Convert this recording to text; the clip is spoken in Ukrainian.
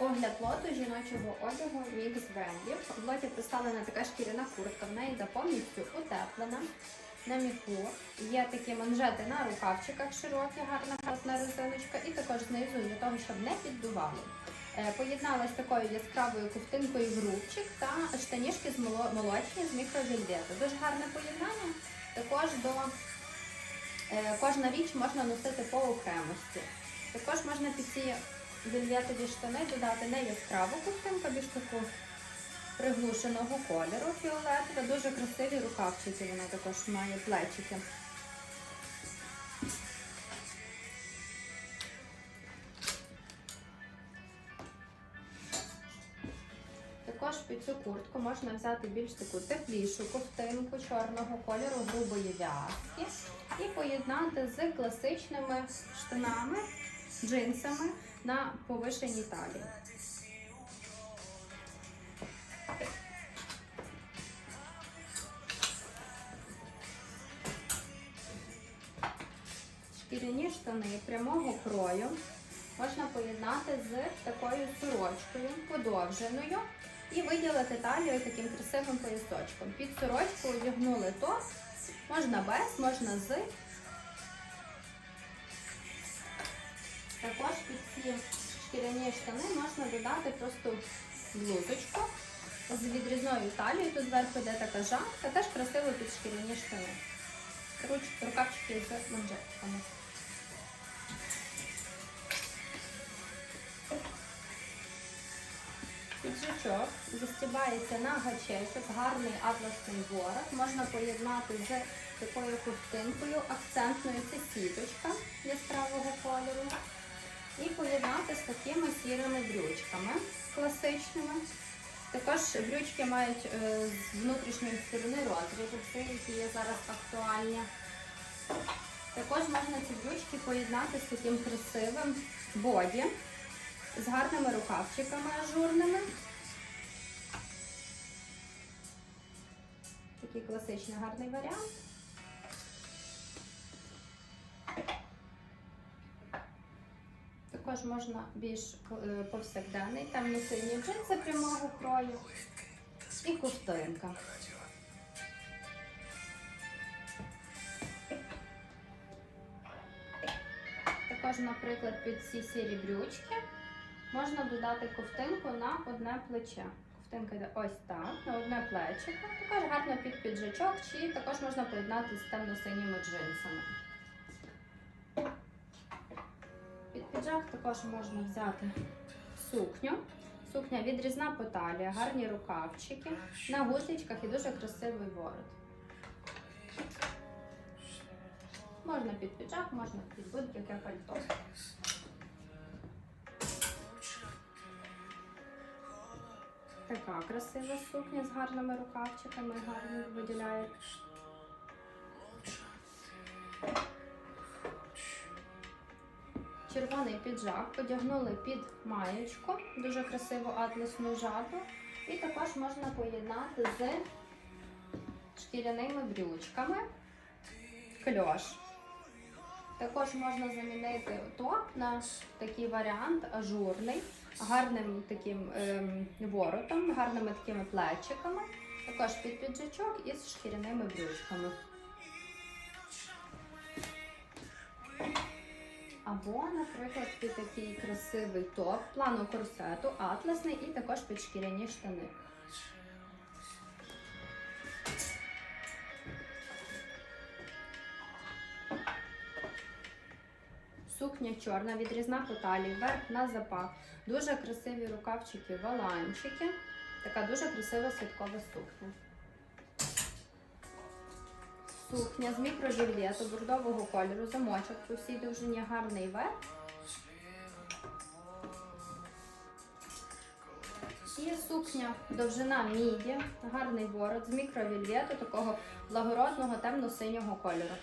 Огляд лоту жіночого одягу мікс брендів. В лоті представлена така шкіряна куртка, в неї повністю утеплена. На міху є такі манжети на рукавчиках широкі, гарна плотна резиночка, і також знизу для того, щоб не піддували. Е, Поєднала з такою яскравою ковтинкою в рубчик та штанішки з молочні з мікровільвету. Дуже гарне поєднання. Також до е, кожна річ можна носити по окремості. Також можна під ці вільветові штани додати не яскраву ковтинку, а більш таку приглушеного кольору фіолетове. Дуже красиві рукавчики, вона також має плечики. Також під цю куртку можна взяти більш таку теплішу ковтинку чорного кольору, грубої в'язки і поєднати з класичними штанами, джинсами на повишеній талії. Шкіряні штани прямого крою можна поєднати з такою сорочкою подовженою і виділити талію таким красивим поясочком. Під сорочку одягнули топ, можна без, можна з. Також під ці шкіряні штани можна додати просто блузочку з відрізною талією. Тут зверху йде така жабка, теж красиво під шкіряні штани. Руч, рукавчики з манжетками. Піджачок застібається на гачечок, гарний атласний ворот. Можна поєднати з такою ковтинкою, акцентною це сіточка яскравого кольору. І поєднати з такими сірими брючками класичними. Також брючки мають е, з внутрішньої сторони розрізи, які є зараз актуальні. Також можна ці брючки поєднати з таким красивим боді, з гарними рукавчиками ажурними. Такий класичний гарний варіант. Також можна більш е, повсякденний, темно-сині джинси прямого крою і ковтинка. Також, наприклад, під ці сірі брючки можна додати ковтинку на одне плече. Ковтинка йде ось так, на одне плечико. Також гарно під піджачок, чи також можна поєднати з темно-синіми джинсами. Піджак також можна взяти сукню. Сукня відрізна по талії, гарні рукавчики, на гуслічках і дуже красивий ворот. Можна під піджак, можна під будь-яке пальто. Така красива сукня з гарними рукавчиками, гарно виділяє. Червоний піджак подягнули під маєчку, дуже красиву атласну жату. І також можна поєднати з шкіряними брючками кльош. Також можна замінити топ на такий варіант ажурний, гарним таким ем, воротом, гарними такими плечиками. Також під піджачок із шкіряними брючками. Або, наприклад, під такий красивий топ плану корсету, атласний і також під штани. Сукня чорна, відрізна по талії, вверх на запах. Дуже красиві рукавчики, валанчики. Така дуже красива святкова сукня. Сукня з мікровільвету бордового кольору, замочок по всій довжині гарний верх. І сукня довжина міді, гарний ворот з мікровільвету, такого благородного темно-синього кольору.